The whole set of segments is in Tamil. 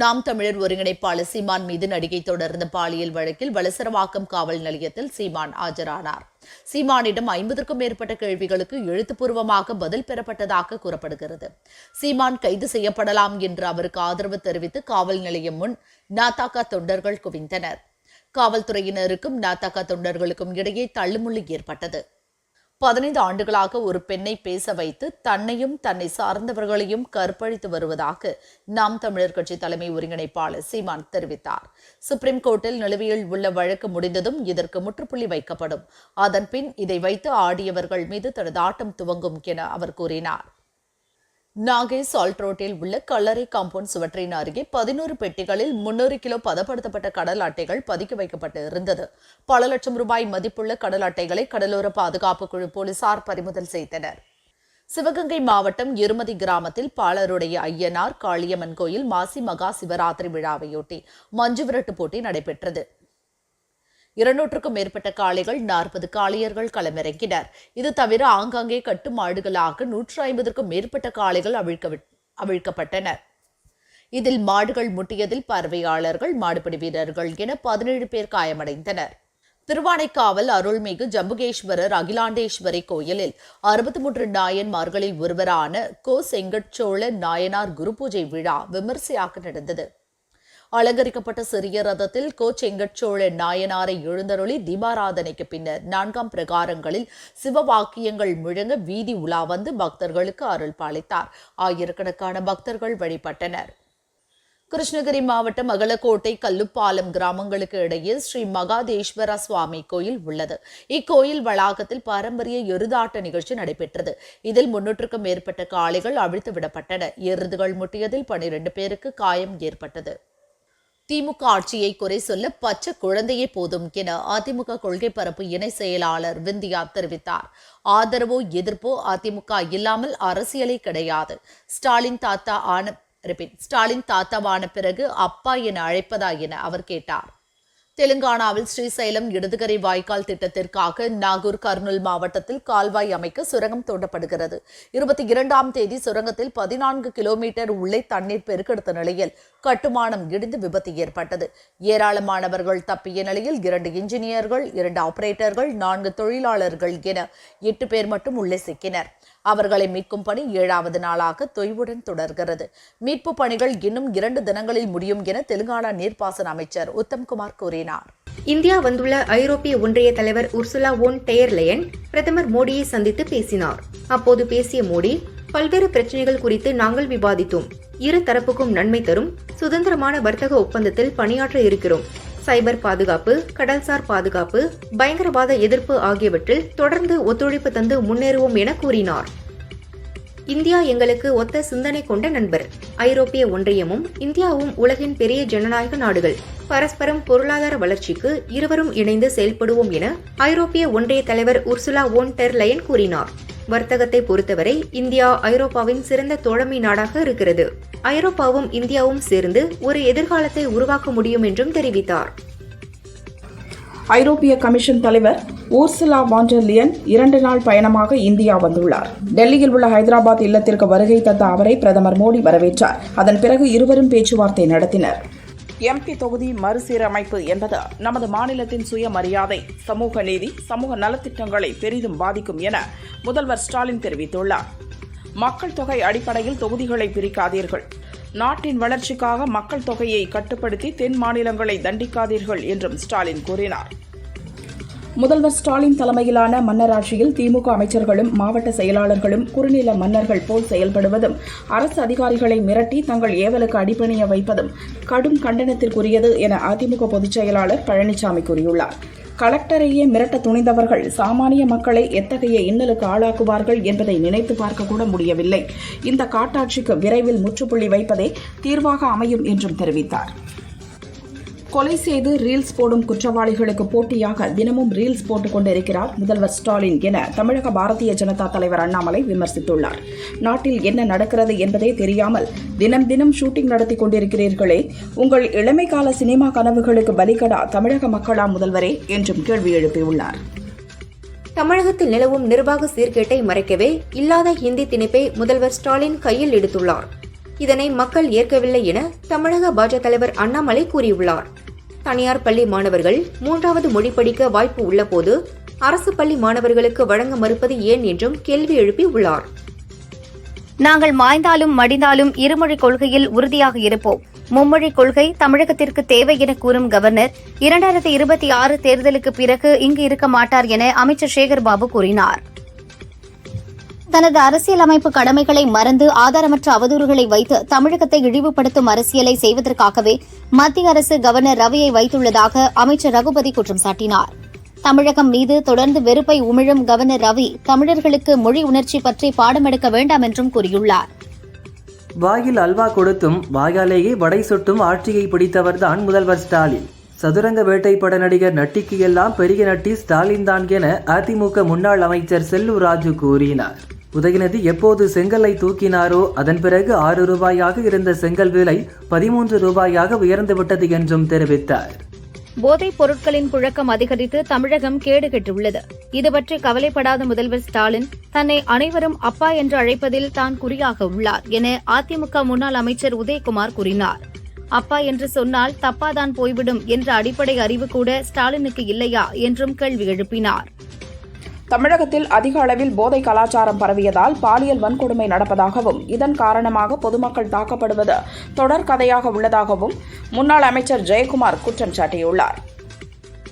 நாம் தமிழர் ஒருங்கிணைப்பாளர் சீமான் மீது நடிகை தொடர்ந்த பாலியல் வழக்கில் வலசரவாக்கம் காவல் நிலையத்தில் சீமான் ஆஜரானார். சீமானிடம் ஐம்பதற்கும் மேற்பட்ட கேள்விகளுக்கு எழுத்துப்பூர்வமாக பதில் பெறப்பட்டதாக கூறப்படுகிறது. சீமான் கைது செய்யப்படலாம் என்று அவருக்கு ஆதரவு தெரிவித்து காவல் நிலையம் முன் நாத்தாக்கா தொண்டர்கள் குவிந்தனர். காவல்துறையினருக்கும் நாத்தாக்கா தொண்டர்களுக்கும் இடையே தள்ளுமுள்ளு ஏற்பட்டது. பதினைந்து ஆண்டுகளாக ஒரு பெண்ணை பேச வைத்து தன்னையும் தன்னை சார்ந்தவர்களையும் கற்பழித்து வருவதாக நாம் தமிழர் கட்சி தலைமை ஒருங்கிணைப்பாளர் சீமான் தெரிவித்தார். சுப்ரீம் கோர்ட்டில் நிலுவையில் உள்ள வழக்கு முடிந்ததும் இதற்கு முற்றுப்புள்ளி வைக்கப்படும். அதன்பின் இதை வைத்து ஆடியவர்கள் மீது தனது ஆட்டம் துவங்கும் என அவர் கூறினார். நாகை சால்ட் ரோட்டில் உள்ள கல்லறை காம்பவுண்ட் சுவற்றின் அருகே பதினோரு பெட்டிகளில் முன்னூறு கிலோ பதப்படுத்தப்பட்ட கடல் அட்டைகள் பதுக்கி வைக்கப்பட்டு இருந்தது. பல லட்சம் ரூபாய் மதிப்புள்ள கடல் அட்டைகளை கடலோர பாதுகாப்பு குழு போலீசார் பறிமுதல் செய்தனர். சிவகங்கை மாவட்டம் இருமதி கிராமத்தில் பாலருடைய ஐயனார் காளியம்மன் கோயில் மாசி மகா சிவராத்திரி விழாவையொட்டி மஞ்சு விரட்டு போட்டி நடைபெற்றது. இருநூற்றுக்கும் மேற்பட்ட காளைகள் நாற்பது காளையர்கள் களமிறங்கினர். இது தவிர ஆங்காங்கே கட்டுமாடுகளாக நூற்று ஐம்பதற்கும் மேற்பட்ட காளைகள் அவிழ்க்க அவிழ்க்கப்பட்டன இதில் மாடுகள் முட்டியதில் பார்வையாளர்கள் மாடுபிடி வீரர்கள் என பதினேழு பேர் காயமடைந்தனர். திருவானைக்காவல் அருள்மிகு ஜம்புகேஸ்வரர் அகிலாண்டேஸ்வரி கோயிலில் அறுபத்தி மூன்று நாயன்மார்களில் ஒருவரான கோ செங்கட்சோழ நாயனார் குரு பூஜை விழா விமர்சையாக நடந்தது. அலங்கரிக்கப்பட்ட சிறிய ரதத்தில் கோ செங்கட்சோழ நாயனாரை எழுந்தருளி தீபாராதனைக்கு பின்னர் நான்காம் பிரகாரங்களில் சிவவாக்கியங்கள் முழங்க வீதி உலா வந்து பக்தர்களுக்கு அருள் பாலித்தார். ஆயிரக்கணக்கான பக்தர்கள் வழிபட்டனர். கிருஷ்ணகிரி மாவட்டம் அகலக்கோட்டை கல்லுப்பாலம் கிராமங்களுக்கு இடையே ஸ்ரீ மகாதேஸ்வர சுவாமி கோயில் உள்ளது. இக்கோயில் வளாகத்தில் பாரம்பரிய எருதாட்ட நிகழ்ச்சி நடைபெற்றது. இதில் முன்னூற்றுக்கும் மேற்பட்ட காளைகள் அவிழ்த்து விடப்பட்டன. எருதுகள் முட்டியதில் பனிரெண்டு பேருக்கு காயம் ஏற்பட்டது. திமுக ஆட்சியை குறை சொல்ல பச்சை குழந்தையே போதும் என அதிமுக கொள்கை பரப்பு இணை செயலாளர் விந்தியா தெரிவித்தார். ஆதரவோ எதிர்ப்போ அதிமுக இல்லாமல் அரசியலே கிடையாது. ஸ்டாலின் தாத்தா ஆன ரிப்பீட் ஸ்டாலின் தாத்தாவான பிறகு அப்பா என அழைப்பதா என அவர் கேட்டார். தெலுங்கானாவில் ஸ்ரீசைலம் இடதுகரை வாய்க்கால் திட்டத்திற்காக நாகூர் கர்னூல் மாவட்டத்தில் கால்வாய் அமைக்க சுரங்கம் தோண்டப்படுகிறது. இருபத்தி இரண்டாம் தேதி சுரங்கத்தில் பதினான்கு கிலோமீட்டர் உள்ளே தண்ணீர் பெருக்கெடுத்த நிலையில் கட்டுமானம் இடிந்து விபத்து ஏற்பட்டது. ஏராளமானவர்கள் தப்பிய நிலையில் இரண்டு இன்ஜினியர்கள் இரண்டு ஆபரேட்டர்கள் நான்கு தொழிலாளர்கள் என எட்டு பேர் மட்டும் உள்ளே சிக்கினர். அவர்களை மீட்கும் பணி ஏழாவது நாளாக தொய்வுடன் தொடர்கிறது. மீட்பு பணிகள் இன்னும் இரண்டு தினங்களில் முடியும் என தெலுங்கானா நீர்ப்பாசன அமைச்சர் உத்தம்குமார் கூறினார். இந்தியா வந்துள்ள ஐரோப்பிய ஒன்றிய தலைவர் உர்சுலா ஓன் டெயர்லயன் பிரதமர் மோடியை சந்தித்து பேசினார். அப்போது பேசிய மோடி பல்வேறு பிரச்சனைகள் குறித்து நாங்கள் விவாதித்தோம். இரு தரப்புக்கும் நன்மை தரும். சுதந்திரமான வர்த்தக ஒப்பந்தத்தில் பணியாற்ற இருக்கிறோம். சைபர் பாதுகாப்பு கடல்சார் பாதுகாப்பு பயங்கரவாத எதிர்ப்பு ஆகியவற்றில் தொடர்ந்து ஒத்துழைப்பு தந்து முன்னேறுவோம் என கூறினார். இந்தியா எங்களுக்கு ஒத்த சிந்தனை கொண்ட நண்பர். ஐரோப்பிய ஒன்றியமும் இந்தியாவும் உலகின் பெரிய ஜனநாயக நாடுகள். பரஸ்பரம் பொருளாதார வளர்ச்சிக்கு இருவரும் இணைந்து செயல்படுவோம் என ஐரோப்பிய ஒன்றிய தலைவர் உர்சுலா ஓன் டெர்லயன் கூறினார். வர்த்தகத்தை பொறுத்தவரை இந்தியா ஐரோப்பாவின் சிறந்த தோழமை நாடாக இருக்கிறது. ஐரோப்பாவும் இந்தியாவும் சேர்ந்து ஒரு எதிர்காலத்தை உருவாக்க முடியும் என்றும் தெரிவித்தார். ஐரோப்பிய கமிஷன் தலைவர் ஊர்சிலா வாண்டர்லியன் இரண்டு நாள் பயணமாக இந்தியா வந்துள்ளார். டெல்லியில் உள்ள ஹைதராபாத் இல்லத்திற்கு வருகை தந்த அவரை பிரதமர் மோடி வரவேற்றார். அதன் பிறகு இருவரும் பேச்சுவார்த்தை நடத்தினர். எம்பி தொகுதி மறுசீரமைப்பு என்பது நமது மாநிலத்தின் சுயமரியாதை சமூக நீதி சமூக நலத்திட்டங்களை பெரிதும் பாதிக்கும் என முதல்வர் ஸ்டாலின் தெரிவித்துள்ளார். மக்கள் தொகை அடிப்படையில் தொகுதிகளை பிரிக்காதீர்கள். நாட்டின் வளர்ச்சிக்காக மக்கள் தொகையை கட்டுப்படுத்தி தென் மாநிலங்களை தண்டிக்காதீர்கள் என்றும் ஸ்டாலின் கூறினார். முதல்வர் ஸ்டாலின் தலைமையிலான மன்னராட்சியில் திமுக அமைச்சர்களும் மாவட்ட செயலாளர்களும் குறுநில மன்னர்கள் போல் செயல்படுவதும் அரசு அதிகாரிகளை மிரட்டி தங்கள் ஏவலுக்கு அடிப்பணிய வைப்பதும் கடும் கண்டனத்திற்குரியது என அதிமுக பொதுச் செயலாளர் பழனிசாமி கூறியுள்ளார். கலெக்டரையே மிரட்ட துணிந்தவர்கள் சாமானிய மக்களை எத்தகைய இன்னலுக்கு ஆளாக்குவார்கள் என்பதை நினைத்து பார்க்கக்கூட முடியவில்லை. இந்த காட்டாட்சிக்கு விரைவில் முற்றுப்புள்ளி வைப்பதே தீர்வாக அமையும் என்றும் தெரிவித்தார். கொலை செய்து ரீல்ஸ் போடும் குற்றவாளிகளுக்கு போட்டியாக தினமும் ரீல்ஸ் போட்டுக் கொண்டிருக்கிறார் முதல்வர் ஸ்டாலின் என தமிழக பாரதிய ஜனதா தலைவர் அண்ணாமலை விமர்சித்துள்ளார். நாட்டில் என்ன நடக்கிறது என்பதே தெரியாமல் தினம் தினம் ஷூட்டிங் நடத்தி கொண்டிருக்கிறீர்களே. உங்கள் இளமை கால சினிமா கனவுகளுக்கு பலிகடா தமிழக மக்களா முதல்வரே என்றும் கேள்வி எழுப்பியுள்ளார். தமிழகத்தில் நிலவும் நிர்வாக சீர்கேட்டை மறைக்கவே இல்லாத ஹிந்தி திணிப்பை முதல்வர் ஸ்டாலின் கையில் எடுத்துள்ளார். இதனை மக்கள் ஏற்கவில்லை என தமிழக பாஜக தலைவர் அண்ணாமலை கூறியுள்ளார். தனியார் பள்ளி மாணவர்கள் மூன்றாவது மொழி படிக்க வாய்ப்பு உள்ளபோது அரசு பள்ளி மாணவர்களுக்கு வழங்க மறுப்பது ஏன் என்றும் கேள்வி எழுப்பி உள்ளார். நாங்கள் மாய்ந்தாலும் மடிந்தாலும் இருமொழி கொள்கையில் உறுதியாக இருப்போம். மும்மொழி கொள்கை தமிழகத்திற்கு தேவை என கூறும் கவர்னர் இரண்டாயிரத்தி இருபத்தி ஆறு தேர்தலுக்கு பிறகு இங்கு இருக்க மாட்டார் என அமைச்சர் சேகர் பாபு கூறினார். தனது அரசியலமைப்பு கடமைகளை மறந்து ஆதாரமற்ற அவதூறுகளை வைத்து தமிழகத்தை இழிவுபடுத்தும் அரசியலை செய்வதற்காகவே மத்திய அரசு கவர்னர் ரவியை வைத்துள்ளதாக அமைச்சர் ரகுபதி குற்றம் சாட்டினார். தமிழகம் மீது தொடர்ந்து வெறுப்பை உமிழும் கவர்னர் ரவி தமிழர்களுக்கு மொழி உணர்ச்சி பற்றி பாடம் எடுக்க வேண்டாம் என்றும் கூறியுள்ளார். வாயில் அல்வா கொடுத்தும் வாயாலேயே வடை சுட்டும் ஆட்சியை பிடித்தவர்தான் முதல்வர் ஸ்டாலின். சதுரங்க வேட்டை பட நடிகர் நட்டிக்கு எல்லாம் பெரிய நட்டி ஸ்டாலின் தான் என அதிமுக முன்னாள் அமைச்சர் செல்லூர் ராஜு கூறினார். உதயநிதி எப்போது செங்கலை தூக்கினாரோ அதன் பிறகு ஆறு ரூபாயாக இருந்த செங்கல் விலை பதிமூன்று ரூபாயாக உயர்ந்துவிட்டது என்றும் தெரிவித்தார். போதைப் பொருட்களின் புழக்கம் அதிகரித்து தமிழகம் கேடுகெட்டுள்ளது. இதுபற்றி கவலைப்படாத முதல்வர் ஸ்டாலின் தன்னை அனைவரும் அப்பா என்று அழைப்பதில் தான் குறியாக உள்ளார் என அதிமுக முன்னாள் அமைச்சர் உதயகுமார் கூறினார். அப்பா என்று சொன்னால் தப்பாதான் போய்விடும் என்ற அடிப்படை அறிவு கூட ஸ்டாலினுக்கு இல்லையா என்றும் கேள்வி எழுப்பினார். தமிழகத்தில் அதிக அளவில் போதை கலாச்சாரம் பரவியதால் பாலியல் வன்கொடுமை நடப்பதாகவும் இதன் காரணமாக பொதுமக்கள் தாக்கப்படுவது தொடர்கதையாக உள்ளதாகவும் முன்னாள் அமைச்சர் ஜெயக்குமார் குற்றம் சாட்டியுள்ளார்.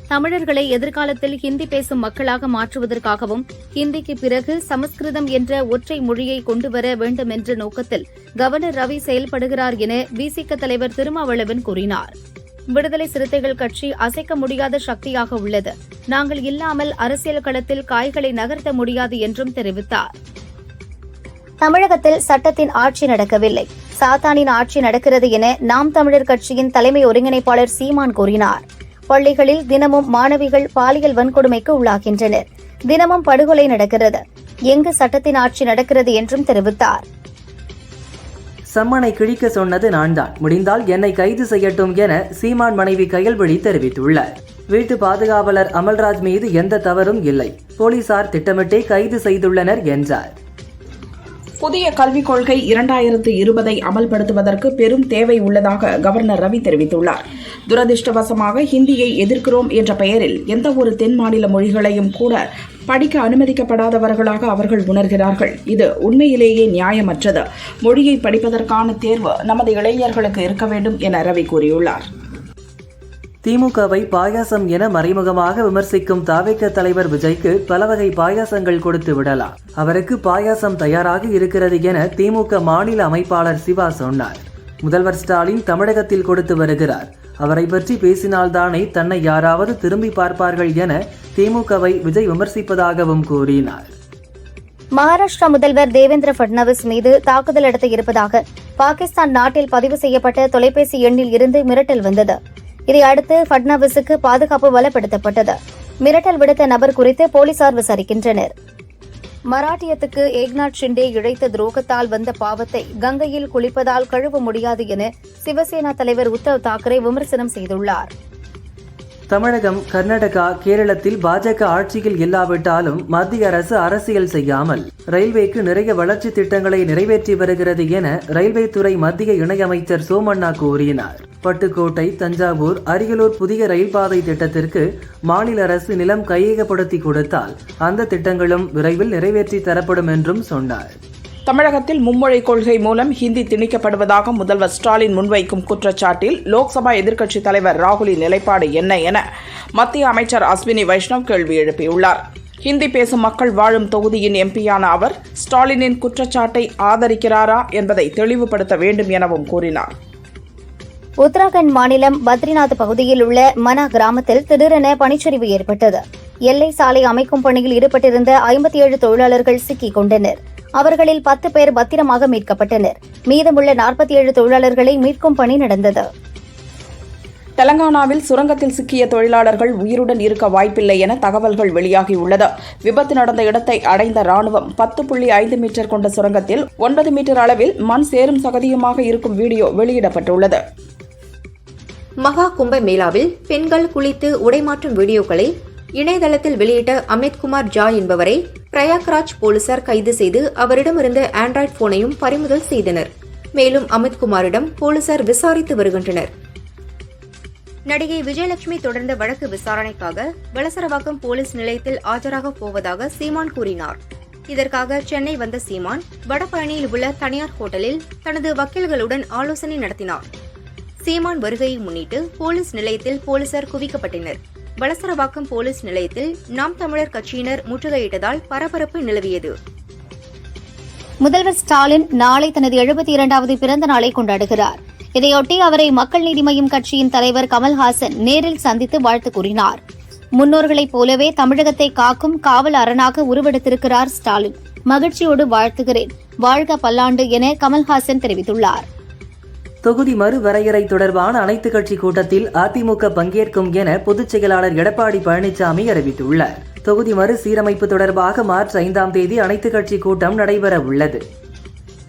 தமிழர்களை எதிர்காலத்தில் ஹிந்தி பேசும் மக்களாக மாற்றுவதற்காகவும் ஹிந்திக்கு பிறகு சமஸ்கிருதம் என்ற ஒற்றை மொழியை கொண்டுவர வேண்டும் என்ற நோக்கத்தில் கவர்னர் ரவி செயல்படுகிறார் என விசிக தலைவர் திருமாவளவன் கூறினார். விடுதலை சிறுத்தைகள் கட்சி அசைக்க முடியாத சக்தியாக உள்ளது. நாங்கள் இல்லாமல் அரசியல் களத்தில் காய்களை நகர்த்த முடியாது என்றும் தெரிவித்தார். தமிழகத்தில் சட்டத்தின் ஆட்சி நடக்கவில்லை. சாத்தானின் ஆட்சி நடக்கிறது என நாம் தமிழர் கட்சியின் தலைமை ஒருங்கிணைப்பாளர் சீமான் கூறினார். பள்ளிகளில் தினமும் மாணவிகள் பாலியல் வன்கொடுமைக்கு உள்ளாகின்றனர். தினமும் படுகொலை நடக்கிறது. எங்கு சட்டத்தின் ஆட்சி நடக்கிறது என்றும் தெரிவித்தார். சம்மனை கிழிக்க சொன்னது நான்தான். முடிந்தால் என்னை கைது செய்யட்டும் என சீமான் மனைவி கையல்வழி தெரிவித்துள்ளார். வீட்டு பாதுகாவலர் அமல்ராஜ் மீது எந்த தவறும் இல்லை. போலீசார் திட்டமிட்டே கைது செய்துள்ளனர் என்றார். புதிய கல்விக் கொள்கை இரண்டாயிரத்து இருபதை அமல்படுத்துவதற்கு பெரும் தேவை உள்ளதாக கவர்னர் ரவி தெரிவித்துள்ளார். துரதிருஷ்டவசமாக ஹிந்தியை எதிர்க்கிறோம் என்ற பெயரில் எந்த ஒரு தென் மாநில மொழிகளையும் கூட படிக்க அனுமதிக்கப்படாதவர்களாக அவர்கள் உணர்கிறார்கள். இது உண்மையிலேயே நியாயமற்றது. மொழியை படிப்பதற்கான தேர்வு நமது இளைஞர்களுக்கு இருக்க வேண்டும் என ரவி கூறியுள்ளார். திமுகவை பாயாசம் என மறைமுகமாக விமர்சிக்கும் தாவேக்க தலைவர் விஜய்க்கு பல வகை பாயாசங்கள் கொடுத்து விடலாம். அவருக்கு பாயாசம் தயாராக இருக்கிறது என திமுக மாநில அமைப்பாளர் சிவா சொன்னார். முதல்வர் ஸ்டாலின் தமிழகத்தில் கொடுத்து வருகிறார். அவரை பற்றி பேசினால்தானே தன்னை யாராவது திரும்பி பார்ப்பார்கள் என திமுகவை விஜய் விமர்சிப்பதாகவும் கூறினார். மகாராஷ்டிரா முதல்வர் தேவேந்திர பட்னாவிஸ் மீது தாக்குதல் நடத்த இருப்பதாக பாகிஸ்தான் நாட்டில் பதிவு செய்யப்பட்ட தொலைபேசி எண்ணில் இருந்து மிரட்டல் வந்தது. இதையடுத்து பட்னாவிஸுக்கு பாதுகாப்பு பலப்படுத்தப்பட்டது மிரட்டல் விடுத்த நபர் குறித்து போலீசார் விசாரிக்கின்றனர். மராட்டியத்துக்கு ஏக்நாத் ஷிண்டே இழைத்த துரோகத்தால் வந்த பாவத்தை கங்கையில் குளிப்பதால் கழுவ முடியாது என சிவசேனா தலைவர் உத்தவ் தாக்கரே விமர்சனம் செய்துள்ளார். தமிழகம் கர்நாடகா கேரளத்தில் பாஜக ஆட்சியில் இல்லாவிட்டாலும் மத்திய அரசு அரசியல் செய்யாமல் ரயில்வேக்கு நிறைய வளர்ச்சி திட்டங்களை நிறைவேற்றி வருகிறது என ரயில்வே துறை மத்திய இணையமைச்சர் சோமண்ணா கூறினார். பட்டுக்கோட்டை தஞ்சாவூர் அரியலூர் புதிய ரயில் பாதை திட்டத்திற்கு மாநில அரசு நிலம் கையகப்படுத்தி கொடுத்தால் அந்த திட்டங்களும் விரைவில் நிறைவேற்றி தரப்படும் என்றும் சொன்னார். தமிழகத்தில் மும்மொழி கொள்கை மூலம் ஹிந்தி திணிக்கப்படுவதாக முதல்வர் ஸ்டாலின் முன்வைக்கும் குற்றச்சாட்டில் லோக்சபா எதிர்க்கட்சித் தலைவர் ராகுலின் நிலைப்பாடு என்ன என மத்திய அமைச்சர் அஸ்வினி வைஷ்ணவ் கேள்வி எழுப்பியுள்ளார். ஹிந்தி பேசும் மக்கள் வாழும் தொகுதியின் எம்பியான அவர் ஸ்டாலினின் குற்றச்சாட்டை ஆதரிக்கிறாரா என்பதை தெளிவுபடுத்த வேண்டும் எனவும் கூறினார். உத்தராகண்ட் மாநிலம் பத்ரிநாத் பகுதியில் உள்ள மனா கிராமத்தில் திடீரென பனிச்சரிவு ஏற்பட்டது. எல்லை சாலை அமைக்கும் பணியில் ஈடுபட்டிருந்த ஐம்பத்தி ஏழு தொழிலாளர்கள் சிக்கிக் கொண்டனர். அவர்களில் பத்து பேர் பத்திரமாக மீட்கப்பட்டனர். மீதமுள்ள நாற்பத்தி ஏழு தொழிலாளர்களை மீட்கும் பணி நடந்தது. தெலங்கானாவில் சுரங்கத்தில் சிக்கிய தொழிலாளர்கள் உயிருடன் இருக்க வாய்ப்பில்லை என தகவல்கள் வெளியாகியுள்ளது. விபத்து நடந்த இடத்தை அடைந்த ராணுவம் பத்து புள்ளி ஐந்து மீட்டர் கொண்ட சுரங்கத்தில் ஒன்பது மீட்டர் அளவில் மண் சேரும் சகதியுமாக இருக்கும் வீடியோ வெளியிடப்பட்டுள்ளது. மகா கும்ப மேளாவில் பெண்கள் குளித்து உடைமாற்றும் வீடியோக்களை இணையதளத்தில் வெளியிட்ட அமித்குமார் ஜா என்பவரை பிரயாக்ராஜ் போலீசார் கைது செய்து அவரிடமிருந்த ஆண்ட்ராய்டு போனையும் பறிமுதல் செய்தனர். மேலும் அமித்குமாரிடம் போலீசார் விசாரித்து வருகின்றனர். நடிகை விஜயலட்சுமி தொடர்ந்த வழக்கு விசாரணைக்காக வலசரவாக்கம் போலீஸ் நிலையத்தில் ஆஜராக போவதாக சீமான் கூறினார். இதற்காக சென்னை வந்த சீமான் வடபழனியில் உள்ள தனியார் ஹோட்டலில் தனது வக்கீல்களுடன் ஆலோசனை நடத்தினார். சீமான் வருகையை முன்னிட்டு போலீஸ் நிலையத்தில் போலீசார் குவிக்கப்பட்டனர். வளசரவாக்கம் போலீஸ் நிலையத்தில் நாம் தமிழர் கட்சியினர் முற்றுகையிட்டதால் பரபரப்பு நிலவியது. முதல்வர் ஸ்டாலின் நாளை தனது எழுபத்தி இரண்டாவது பிறந்த நாளை கொண்டாடுகிறார். இதையொட்டி அவரை மக்கள் நீதி மய்யம் கட்சியின் தலைவர் கமல்ஹாசன் நேரில் சந்தித்து வாழ்த்து கூறினார். முன்னோர்களைப் போலவே தமிழகத்தை காக்கும் காவல் அரணாக உருவெடுத்திருக்கிறார் ஸ்டாலின். மகிழ்ச்சியோடு வாழ்த்துகிறேன். வாழ்க பல்லாண்டு என கமல்ஹாசன் தெரிவித்துள்ளார். தொகுதி மறுவரையறை தொடர்பான அனைத்து கட்சி கூட்டத்தில் அதிமுக பங்கேற்கும் என பொதுச் செயலாளர் எடப்பாடி பழனிசாமி அறிவித்துள்ளார். தொகுதி மறுசீரமைப்பு தொடர்பாக மார்ச் ஐந்தாம் தேதி அனைத்து கட்சி கூட்டம் நடைபெற உள்ளது.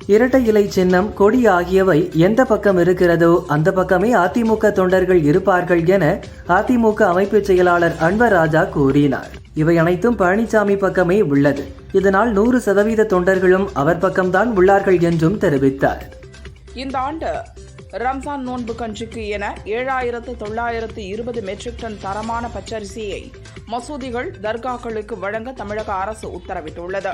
இரட்டை இலை சின்னம் கொடி ஆகியவை எந்த பக்கம் இருக்கிறதோ அந்த பக்கமே அதிமுக தொண்டர்கள் இருப்பார்கள் என அதிமுக அமைப்பு செயலாளர் அன்பராஜா ராஜா கூறினார். இவை அனைத்தும் பழனிசாமி பக்கமே உள்ளது. இதனால் நூறு சதவீத தொண்டர்களும் அவர் பக்கம்தான் உள்ளார்கள் என்றும் தெரிவித்தார். இந்த ஆண்டு ரம்ஜான் நோன்பு கஞ்சிக்கு என ஏழாயிரத்து தொள்ளாயிரத்து இருபது மெட்ரிக் டன் தரமான பச்சரிசியை மசூதிகள் தர்காக்களுக்கு வழங்க தமிழக அரசு உத்தரவிட்டுள்ளது.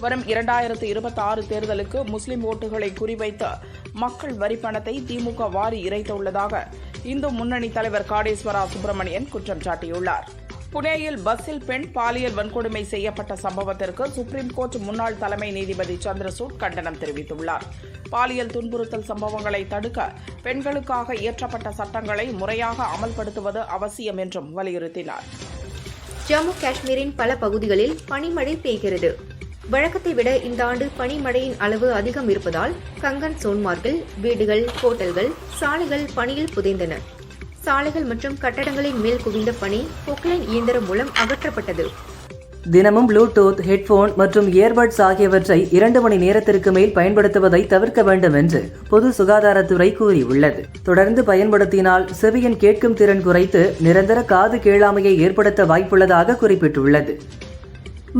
வரும் இரண்டாயிரத்து இருபத்தி ஆறு தேர்தலுக்கு முஸ்லிம் ஓட்டுகளை குறிவைத்து மக்கள் வரி பணத்தை திமுக வாரி இறைத்துள்ளதாக இந்து முன்னணி தலைவர் காடேஸ்வரா சுப்பிரமணியன் குற்றம் சாட்டியுள்ளார். புனேயில் பஸ்ஸில் பெண் பாலியல் வன்கொடுமை செய்யப்பட்ட சம்பவத்திற்கு சுப்ரீம் கோர்ட் முன்னாள் தலைமை நீதிபதி சந்திரசூட் கண்டனம் தெரிவித்துள்ளார். பாலியல் துன்புறுத்தல் சம்பவங்களை தடுக்க பெண்களுக்காக இயற்றப்பட்ட சட்டங்களை முறையாக அமல்படுத்துவது அவசியம் என்றும் வலியுறுத்தினார். ஜம்மு காஷ்மீரின் பல பகுதிகளில் பனிமழை பெய்கிறது. வழக்கத்தை விட இந்த ஆண்டு பனிமழையின் அளவு அதிகம் இருப்பதால் கங்கன் சோன்மார்க்கில் வீடுகள் ஹோட்டல்கள் சாலைகள் பனியில் புதைந்தன. சாலைகள் மற்றும் கட்டடங்களின் மேல் குவிந்த பனி பொக்லைன் இயந்திரம் மூலம் அகற்றப்பட்டது. தினமும் ப்ளூடூத் ஹெட்போன் மற்றும் இயர்பட்ஸ் ஆகியவற்றை இரண்டு மணி நேரத்திற்கு மேல் பயன்படுத்துவதை தவிர்க்க வேண்டும் என்று பொது சுகாதாரத்துறை கூறியுள்ளது. தொடர்ந்து பயன்படுத்தினால் செவியின் கேட்கும் திறன் குறைத்து நிரந்தர காது கேளாமையை ஏற்படுத்த வாய்ப்புள்ளதாக குறிப்பிட்டுள்ளது.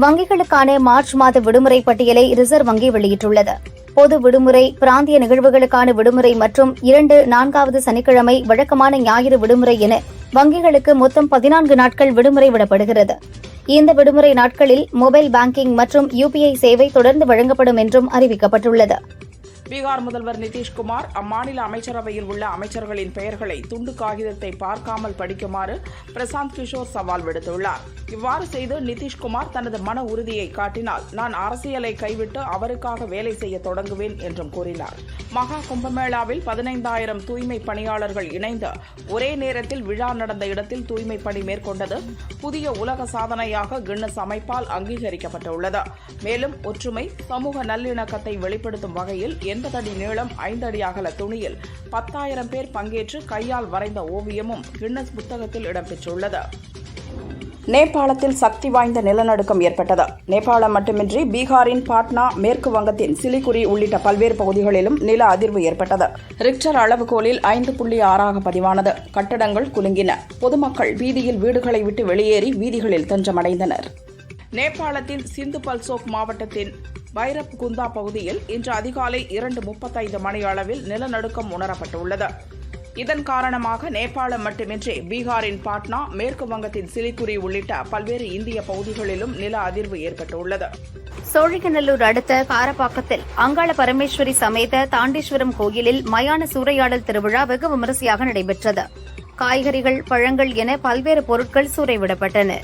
வங்கிகளுக்கான மார்ச் மாத விடுமுறை பட்டியலை ரிசர்வ் வங்கி வெளியிட்டுள்ளது. பொது விடுமுறை பிராந்திய நிகழ்வுகளுக்கான விடுமுறை மற்றும் இரண்டு நான்காவது சனிக்கிழமை வழக்கமான ஞாயிறு விடுமுறை என வங்கிகளுக்கு மொத்தம் பதினான்கு நாட்கள் விடுமுறை விடப்படுகிறது. இந்த விடுமுறை நாட்களில் மொபைல் பேங்கிங் மற்றும் யுபிஐ சேவை தொடர்ந்து வழங்கப்படும் என்றும் அறிவிக்கப்பட்டுள்ளது. பீகார் முதல்வர் நிதிஷ்குமார் அம்மாநில அமைச்சரவையில் உள்ள அமைச்சர்களின் பெயர்களை துண்டு காகிதத்தை பார்க்காமல் படிக்குமாறு பிரசாந்த் கிஷோர் சவால் விடுத்துள்ளார். இவ்வாறு செய்து நிதிஷ்குமார் தனது மன உறுதியை காட்டினால் நான் அரசியலை கைவிட்டு அவருக்காக வேலை செய்ய தொடங்குவேன் என்றும் கூறினார். மகா கும்பமேளாவில் பதினைந்தாயிரம் தூய்மை பணியாளர்கள் இணைந்து ஒரே நேரத்தில் விழா நடந்த இடத்தில் தூய்மை பணி மேற்கொண்டது புதிய உலக சாதனையாக கின்னஸ் அமைப்பால் அங்கீகரிக்கப்பட்டுள்ளது. மேலும் ஒற்றுமை சமூக நல்லிணக்கத்தை வெளிப்படுத்தும் வகையில் எண்பது அடி நீளம் ஐந்து அடி அகல துணியில் பத்தாயிரம் பேர் பங்கேற்று கையால் வரைந்த ஓவியமும் கின்னஸ் புத்தகத்தில் இடம்பெற்றுள்ளது. நேபாளத்தில் சக்தி வாய்ந்த நிலநடுக்கம் ஏற்பட்டது. நேபாளம் மட்டுமின்றி பீகாரின் பாட்னா மேற்கு வங்கத்தின் சிலிகுரி உள்ளிட்ட பல்வேறு பகுதிகளிலும் நில அதிர்வு ஏற்பட்டது. ரிக்டர் அளவுகோலில் ஐந்து புள்ளி ஆறாக பதிவானது. கட்டடங்கள் குலுங்கின. பொதுமக்கள் வீதியில் வீடுகளை விட்டு வெளியேறி வீதிகளில் தஞ்சமடைந்தனர். நேபாளத்தின் சிந்து பல்சோக் மாவட்டத்தின் பைரப் குந்தா பகுதியில் இன்று அதிகாலை இரண்டு முப்பத்தைந்து மணி அளவில் நிலநடுக்கம் உணரப்பட்டுள்ளது. இதன் காரணமாக நேபாளம் மட்டுமின்றி பீகாரின் பாட்னா மேற்கு வங்கத்தின் சிலிகுரி உள்ளிட்ட பல்வேறு இந்திய பகுதிகளிலும் நில அதிர்வு ஏற்பட்டுள்ளது. சோழிகநல்லூர் அடுத்த காரப்பாக்கத்தில் அங்காள பரமேஸ்வரி சமேத தாண்டீஸ்வரம் கோயிலில் மயான சூறையாடல் திருவிழா வெகு விமரிசையாக நடைபெற்றது. காய்கறிகள் பழங்கள் என பல்வேறு பொருட்கள் சூறைவிடப்பட்டன.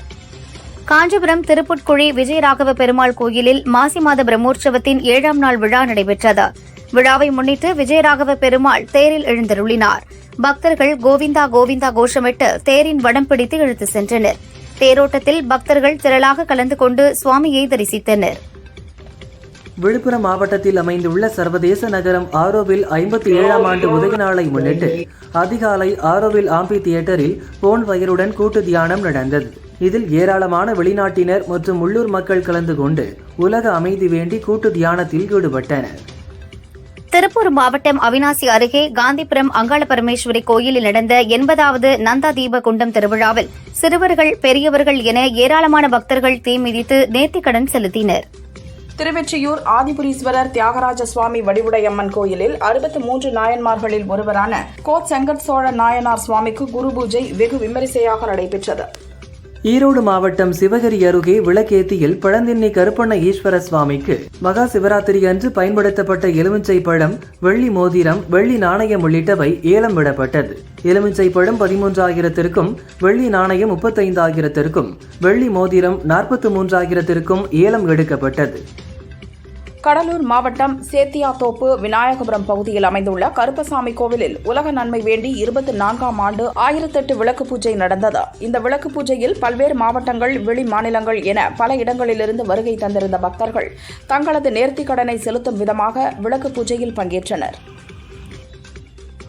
காஞ்சிபுரம் திருப்புட்குழி விஜயராகவ பெருமாள் கோயிலில் மாசி மாத பிரம்மோற்சவத்தின் ஏழாம் நாள் விழா நடைபெற்றது. விழாவை முன்னிட்டு விஜயராகவ பெருமாள் தேரில் எழுந்தருளினார். பக்தர்கள் கோவிந்தா கோவிந்தா கோஷமிட்டு தேரின் வடம் பிடித்து இழுத்து சென்றனர். தேரோட்டத்தில் பக்தர்கள் திரளாக கலந்து கொண்டு சுவாமியை தரிசித்தனர். விழுப்புரம் மாவட்டத்தில் அமைந்துள்ள சர்வதேச நகரம் ஆரோவில் ஐம்பத்தி ஏழாம் ஆண்டு உதய நாளை முன்னிட்டு அதிகாலை ஆரோவில் ஆம்பி தியேட்டரில் போன் வயருடன் கூட்டு தியானம் நடந்தது. இதில் ஏராளமான வெளிநாட்டினர் மற்றும் உள்ளூர் மக்கள் கலந்து கொண்டு உலக அமைதி வேண்டி கூட்டு தியானத்தில் ஈடுபட்டனர். திருப்பூர் மாவட்டம் அவினாசி அருகே காந்திபுரம் அங்காள பரமேஸ்வரி கோயிலில் நடந்த எண்பதாவது நந்தா தீப குண்டம் திருவிழாவில் சிறுவர்கள் பெரியவர்கள் என ஏராளமான பக்தர்கள் தீ மிதித்து நேர்த்திக்கடன் செலுத்தினர். திருவெற்றியூர் ஆதிபுரீஸ்வரர் தியாகராஜ சுவாமி வடிவுடையம்மன் கோயிலில் அறுபத்தி மூன்று நாயன்மார்களில் ஒருவரான கோத் செங்கட் சோழ நாயனார் சுவாமிக்கு குரு பூஜை வெகு விமரிசையாக நடைபெற்றது. ஈரோடு மாவட்டம் சிவகிரி அருகே விளக்கேத்தியில் பழந்தின்னி கருப்பண்ண ஈஸ்வர சுவாமிக்கு மகா சிவராத்திரி அன்று பயன்படுத்தப்பட்ட எலுமிச்சை பழம் வெள்ளி மோதிரம் வெள்ளி நாணயம் உள்ளிட்டவை ஏலம் விடப்பட்டது. எலுமிச்சை பழம் பதிமூன்றாயிரத்திற்கும் வெள்ளி நாணயம் முப்பத்தைந்தாயிரத்திற்கும் வெள்ளி மோதிரம் நாற்பத்தி மூன்றாயிரத்திற்கும் ஏலம் எடுக்கப்பட்டது. கடலூர் மாவட்டம் சேத்தியாத்தோப்பு விநாயகபுரம் பகுதியில் அமைந்துள்ள கருப்பசாமி கோவிலில் உலக நன்மை வேண்டி இருபத்தி நான்காம் ஆண்டு ஆயிரத்தெட்டு விளக்கு பூஜை நடந்தது. இந்த விளக்கு பூஜையில் பல்வேறு மாவட்டங்கள் வெளி மாநிலங்கள் என பல இடங்களிலிருந்து வருகை தந்திருந்த பக்தர்கள் தங்களது நேர்த்திக் கடனை செலுத்தும் விதமாக விளக்கு பூஜையில் பங்கேற்றனர்.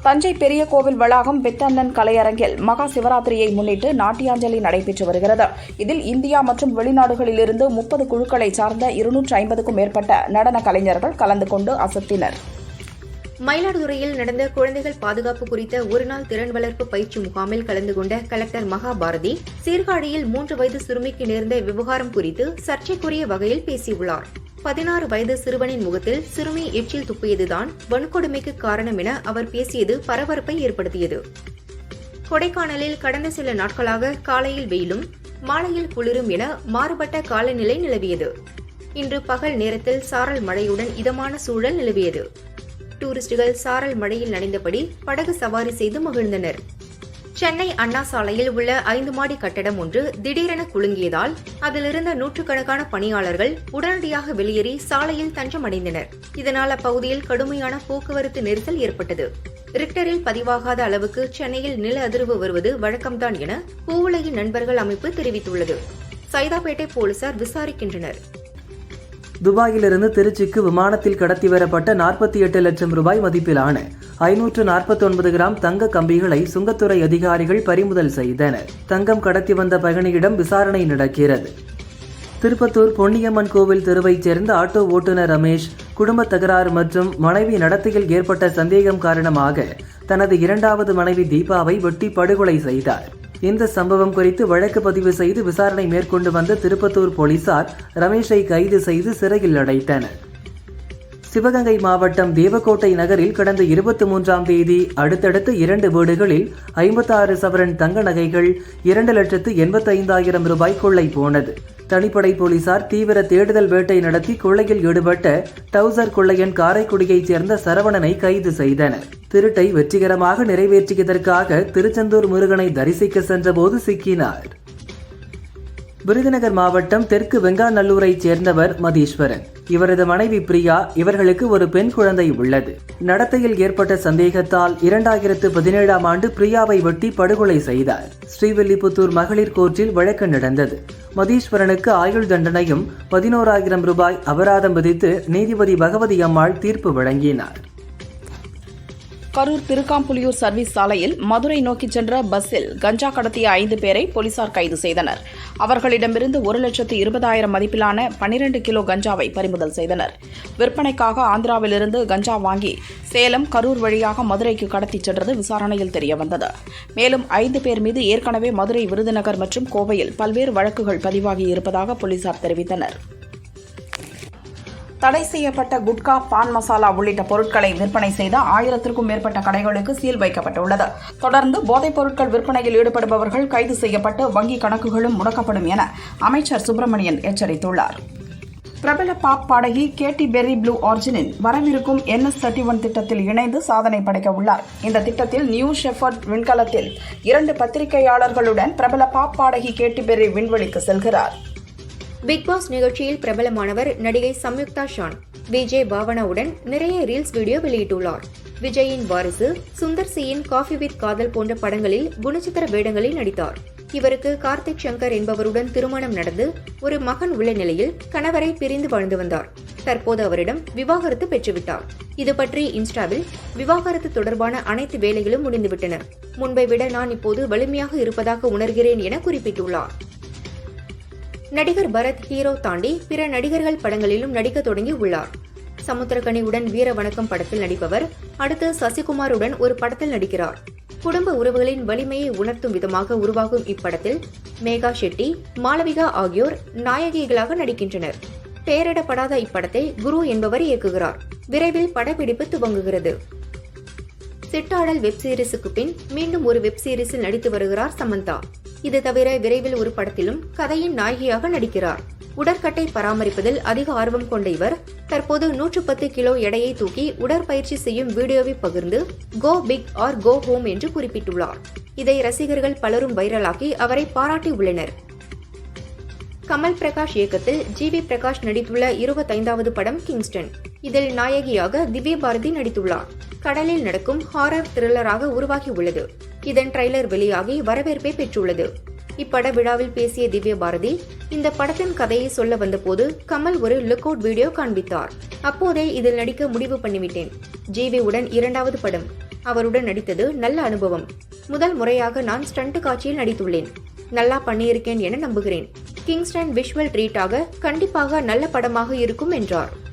தஞ்சை பெரிய கோவில் வளாகம் பெத்தண்ணன் கலையரங்கில் மகா சிவராத்திரியை முன்னிட்டு நாட்டியாஞ்சலி நடைபெற்று வருகிறது. இதில் இந்தியா மற்றும் வெளிநாடுகளிலிருந்து முப்பது குழுக்களை சார்ந்த இருநூற்று ஐம்பதுக்கும் மேற்பட்ட நடன கலைஞர்கள் கலந்து கொண்டு அசத்தினர். மயிலாடுதுறையில் நடந்த குழந்தைகள் பாதுகாப்பு குறித்த ஒருநாள் திறன் வளர்ப்பு பயிற்சி முகாமில் கலந்து கொண்ட கலெக்டர் மகாபாரதி சீர்காழியில் மூன்று வயது சிறுமிக்கு நேர்ந்த விவகாரம் குறித்து சர்ச்சைக்குரிய வகையில் பேசியுள்ளார். பதினாறு வயது சிறுவனின் முகத்தில் சிறுமி எச்சில் துப்பியதுதான் வன்கொடுமைக்கு காரணம் என அவர் பேசியது பரபரப்பை ஏற்படுத்தியது. கொடைக்கானலில் கடந்த சில நாட்களாக காலையில் வெயிலும் மாலையில் குளிரும் என மாறுபட்ட காலநிலை நிலவியது. இன்று பகல் நேரத்தில் சாரல் மழையுடன் இதமான சூழல் நிலவியது. டூரிஸ்டுகள் சாரல் மழையில் நனைந்தபடி படகு சவாரி செய்து மகிழ்ந்தனர். சென்னை அண்ணா சாலையில் உள்ள ஐந்து மாடி கட்டடம் ஒன்று திடீரென குலுங்கியதால் அதிலிருந்த நூற்றுக்கணக்கான பணியாளர்கள் உடனடியாக வெளியேறி சாலையில் தஞ்சமடைந்தனர். இதனால் அப்பகுதியில் கடுமையான போக்குவரத்து நெரிசல் ஏற்பட்டது. ரிக்டரில் பதிவாகாத அளவுக்கு சென்னையில் நில அதிர்வு வருவது வழக்கம்தான் என பூவுலகின் நண்பர்கள் அமைப்பு தெரிவித்துள்ளது. சைதாப்பேட்டை போலீசார் விசாரிக்கின்றனர். துபாயிலிருந்து திருச்சிக்கு விமானத்தில் கடத்தி வரப்பட்ட நாற்பத்தி எட்டு லட்சம் ரூபாய் மதிப்பிலான ஐநூற்று நாற்பத்தி ஒன்பது கிராம் தங்க கம்பிகளை சுங்கத்துறை அதிகாரிகள் பறிமுதல் செய்தனர். தங்கம் கடத்தி வந்த பயணியிடம் விசாரணை நடக்கிறது. திருப்பத்தூர் பொன்னியம்மன் கோவில் தெருவைச் சேர்ந்த ஆட்டோ ஓட்டுநர் ரமேஷ் குடும்ப தகராறு மற்றும் மனைவி நடத்தையில் ஏற்பட்ட சந்தேகம் காரணமாக தனது இரண்டாவது மனைவி தீபாவை வெட்டி படுகொலை செய்தார். இந்த சம்பவம் குறித்து வழக்கு பதிவு செய்து விசாரணை மேற்கொண்டு வந்த திருப்பத்தூர் போலீசார் ரமேஷை கைது செய்து சிறையில் அடைத்தனர். சிவகங்கை மாவட்டம் தேவக்கோட்டை நகரில் கடந்த இருபத்தி மூன்றாம் தேதி அடுத்தடுத்து இரண்டு வீடுகளில் ஐம்பத்தாறு சவரன் தங்க நகைகள் இரண்டு லட்சத்து எண்பத்தைந்தாயிரம் ரூபாய் கொள்ளை போனது. தனிப்படை போலீசார் தீவிர தேடுதல் வேட்டை நடத்தி கொள்ளையில் ஈடுபட்ட டவுசர் கொள்ளையன் காரைக்குடியைச் சேர்ந்த சரவணனை கைது செய்தனர். திருட்டை வெற்றிகரமாக நிறைவேற்றியதற்காக திருச்செந்தூர் முருகனை தரிசிக்க சென்றபோது சிக்கினார். விருதுநகர் மாவட்டம் தெற்கு வெங்காநல்லூரைச் சேர்ந்தவர் மதீஸ்வரன். இவரது மனைவி பிரியா இவர்களுக்கு ஒரு பெண் குழந்தை உள்ளது. நடத்தையில் ஏற்பட்ட சந்தேகத்தால் இரண்டாயிரத்து பதினேழாம் ஆண்டு பிரியாவை வெட்டி படுகொலை செய்தார். ஸ்ரீவில்லிபுத்தூர் மகளிர் கோர்ட்டில் வழக்கு நடந்தது. மதீஸ்வரனுக்கு ஆயுள் தண்டனையும் பதினோராயிரம் ரூபாய் அபராதம் விதித்து நீதிபதி பகவதி அம்மாள் தீர்ப்பு வழங்கினார். கரூர் திருக்காம்புலியூர் சர்வீஸ் சாலையில் மதுரை நோக்கி சென்ற பஸ்ஸில் கஞ்சா கடத்திய ஐந்து பேரை போலீசார் கைது செய்தனர். அவர்களிடமிருந்து ஒரு லட்சத்து இருபதாயிரம் மதிப்பிலான பனிரெண்டு கிலோ கஞ்சாவை பறிமுதல் செய்தனர். விற்பனைக்காக ஆந்திராவிலிருந்து கஞ்சா வாங்கி சேலம் கரூர் வழியாக மதுரைக்கு கடத்திச் சென்றது விசாரணையில் தெரியவந்தது. மேலும் ஐந்து பேர் மீது ஏற்கனவே மதுரை விருதுநகர் மற்றும் கோவையில் பல்வேறு வழக்குகள் பதிவாகி இருப்பதாக போலீசார் தெரிவித்தனர். தடை செய்யப்பட்ட குட்கா பான் மசாலா உள்ளிட்ட பொருட்களை விற்பனை செய்த ஆயிரத்திற்கும் மேற்பட்ட கடைகளுக்கு சீல் வைக்கப்பட்டுள்ளது. தொடர்ந்து போதைப் பொருட்கள் விற்பனையில் ஈடுபடுபவர்கள் கைது செய்யப்பட்டு வங்கி கணக்குகளும் முடக்கப்படும் என அமைச்சர் சுப்பிரமணியன் எச்சரித்துள்ளார். பிரபல பாப் பாடகி கேட்டி பெர்ரி ப்ளூ ஆர்ஜினின் வரவிருக்கும் என்எஸ் தேர்ட்டி ஒன் திட்டத்தில் இணைந்து சாதனை படைக்க உள்ளார். இந்த திட்டத்தில் நியூ ஷெஃபர்ட் விண்கலத்தில் இரண்டு பத்திரிகையாளர்களுடன் பிரபல பாப் பாடகி கேட்டி பெர்ரி விண்வெளிக்கு செல்கிறார். பிக் பாஸ் நிகழ்ச்சியில் பிரபலமானவர் நடிகை சம்யுக்தா ஷான். விஜய் பாவனாவுடன் நிறைய ரீல்ஸ் வீடியோ வெளியிட்டுள்ளார். விஜயின் வாரிசு சுந்தர் சியின் காஃபி வித் காதல் போன்ற படங்களில் குணச்சித்திர வேடங்களில் நடித்தார். இவருக்கு கார்த்திக் சங்கர் என்பவருடன் திருமணம் நடந்து ஒரு மகன் உள்ள நிலையில் கணவரை பிரிந்து வாழ்ந்து வந்தார். தற்போது அவரிடம் விவாகரத்து பெற்றுவிட்டார். இது பற்றி இன்ஸ்டாவில் விவாகரத்து தொடர்பான அனைத்து வேலைகளும் முடிந்துவிட்டன. முன்பை விட நான் இப்போது வலிமையாக இருப்பதாக உணர்கிறேன் என குறிப்பிட்டுள்ளார். நடிகர் பரத் ஹீரோ தாண்டி பிற நடிகர்கள் படங்களிலும் நடிக்க தொடங்கி உள்ளார் சமுத்திரகனியுடன் வீர வணக்கம் படத்தில் நடிப்பவர் அடுத்து சசிகுமாருடன் ஒரு படத்தில் நடிக்கிறார். குடும்ப உறவுகளின் வலிமையை உணர்த்தும் விதமாக உருவாகும் இப்படத்தில் மேகா ஷெட்டி மாளவிகா ஆகியோர் நாயகிகளாக நடிக்கின்றனர். பெயரிடப்படாத இப்படத்தை குரு என்பவர் இயக்குகிறார். விரைவில் படப்பிடிப்பு துவங்குகிறது. சிட்டாடல் வெப் சீரிஸுக்கு பின் மீண்டும் ஒரு வெப் சீரிஸில் நடித்து வருகிறார் சமந்தா. இது தவிர விரைவில் ஒரு படத்திலும் கதையின் நாயகியாக நடிக்கிறார். உடற்கட்டை பராமரிப்பதில் அதிக ஆர்வம் கொண்ட இவர் தற்போது நூற்று பத்து கிலோ எடையை தூக்கி உடற்பயிற்சி செய்யும் வீடியோவை பகிர்ந்து go big or go home என்று குறிப்பிட்டுள்ளார். இதை ரசிகர்கள் பலரும் வைரலாக்கி அவரை பாராட்டியுள்ளனர் கமல் பிரகாஷ் இயக்கத்தில் ஜி வி பிரகாஷ் நடித்துள்ள இருபத்தைந்தாவது படம் கிங்ஸ்டன். இதில் நாயகியாக திவ்ய பாரதி நடித்துள்ளார். கடலில் நடக்கும் ஹாரர் த்ரில்லராக உருவாகியுள்ளது. இதன் ட்ரைலர் வெளியாகி வரவேற்பை பெற்றுள்ளது. இப்பட விழாவில் பேசிய திவ்ய பாரதி இந்த படத்தின் கதையை சொல்ல வந்தபோது கமல் ஒரு லுக் அவுட் வீடியோ காண்பித்தார். அப்போதே இதில் நடிக்க முடிவு பண்ணிவிட்டேன். ஜிவி உடன் இரண்டாவது படம். அவருடன் நடித்தது நல்ல அனுபவம். முதல் முறையாக நான் ஸ்டண்ட் காட்சியில் நடித்துள்ளேன். நல்லா பண்ணியிருக்கேன் என நம்புகிறேன். கிங்ஸ்டன் விஷுவல் ட்ரீட்டாக கண்டிப்பாக நல்ல படமாக இருக்கும் என்றார்.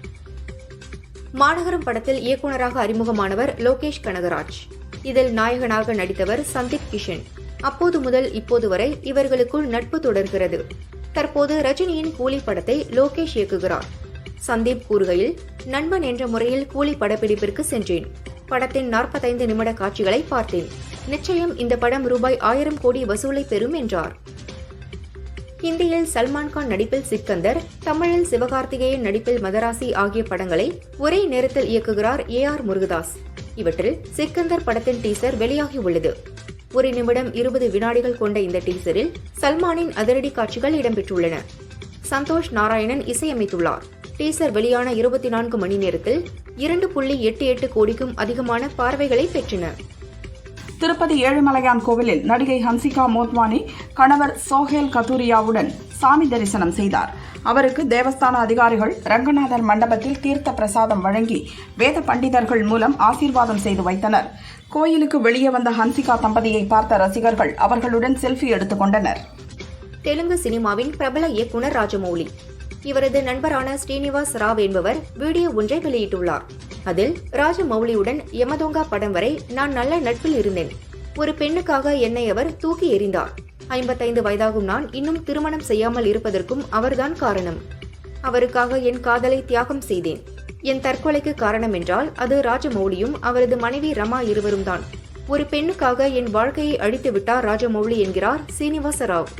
மாநகரம் படத்தில் இயக்குனராக அறிமுகமானவர் லோகேஷ் கனகராஜ். இதில் நாயகனாக நடித்தவர் சந்தீப் கிஷன். அப்போது முதல் இப்போது வரை இவர்களுக்குள் நட்பு தொடர்கிறது. தற்போது ரஜினியின் கூலி படத்தை லோகேஷ் இயக்குகிறார். சந்தீப் கூறுகையில் நண்பன் என்ற முறையில் கூலி படப்பிடிப்பிற்கு சென்றேன். படத்தின் நாற்பத்தைந்து நிமிட காட்சிகளை பார்த்தேன். நிச்சயம் இந்த படம் ரூபாய் ஆயிரம் கோடி வசூலை பெறும் என்றார். ஹிந்தியில் சல்மான் கான் நடிப்பில் சிக்கந்தர் தமிழில் சிவகார்த்திகேயன் நடிப்பில் மதராசி ஆகிய படங்களை ஒரே நேரத்தில் இயக்குகிறார் ஏ ஆர் முருகதாஸ். இவற்றில் சிக்கந்தர் படத்தின் டீசர் வெளியாகியுள்ளது ஒரு நிமிடம் இருபது வினாடிகள் கொண்ட இந்த டீசரில் சல்மானின் அதிரடி காட்சிகள் இடம்பெற்றுள்ளன. சந்தோஷ் நாராயணன் இசையமைத்துள்ளார். டீசர் வெளியான இருபத்தி நான்கு மணி நேரத்தில் இரண்டு புள்ளி எட்டு எட்டு கோடிக்கும் அதிகமான பார்வைகளை பெற்றன. திருப்பதி ஏழுமலையான் கோவிலில் நடிகை ஹன்சிகா மோத்வானி கணவர் சோஹேல் கத்தூரியாவுடன் சாமி தரிசனம் செய்தார். அவருக்கு தேவஸ்தான அதிகாரிகள் ரங்கநாதர் மண்டபத்தில் தீர்த்த பிரசாதம் வழங்கி வேத பண்டிதர்கள் மூலம் ஆசீர்வாதம் செய்து வைத்தனர். கோயிலுக்கு வெளியே வந்த ஹன்சிகா தம்பதியை பார்த்த ரசிகர்கள் அவர்களுடன் செல்ஃபி எடுத்துக் கொண்டனர். தெலுங்கு சினிமாவின் பிரபல இயக்குனர் ராஜமௌலி இவரது நண்பரான ஸ்ரீனிவாஸ் ராவ் என்பவர் வீடியோ ஒன்றை வெளியிட்டுள்ளார். அதில் ராஜமௌலியுடன் யமதோங்கா படம் வரை நான் நல்ல நட்பில் இருந்தேன். ஒரு பெண்ணுக்காக என்னை அவர் தூக்கி எறிந்தார். ஐம்பத்தைந்து வயதாகும் நான் இன்னும் திருமணம் செய்யாமல் இருப்பதற்கும் அவர்தான் காரணம். அவருக்காக என் காதலை தியாகம் செய்தேன். என் தற்கொலைக்கு காரணம் என்றால் அது ராஜமௌலியும் அவரது மனைவி ரமா இருவரும் தான் ஒரு பெண்ணுக்காக என் வாழ்க்கையை அழித்து விட்டார் ராஜமௌலி என்கிறார் சீனிவாச ராவ்.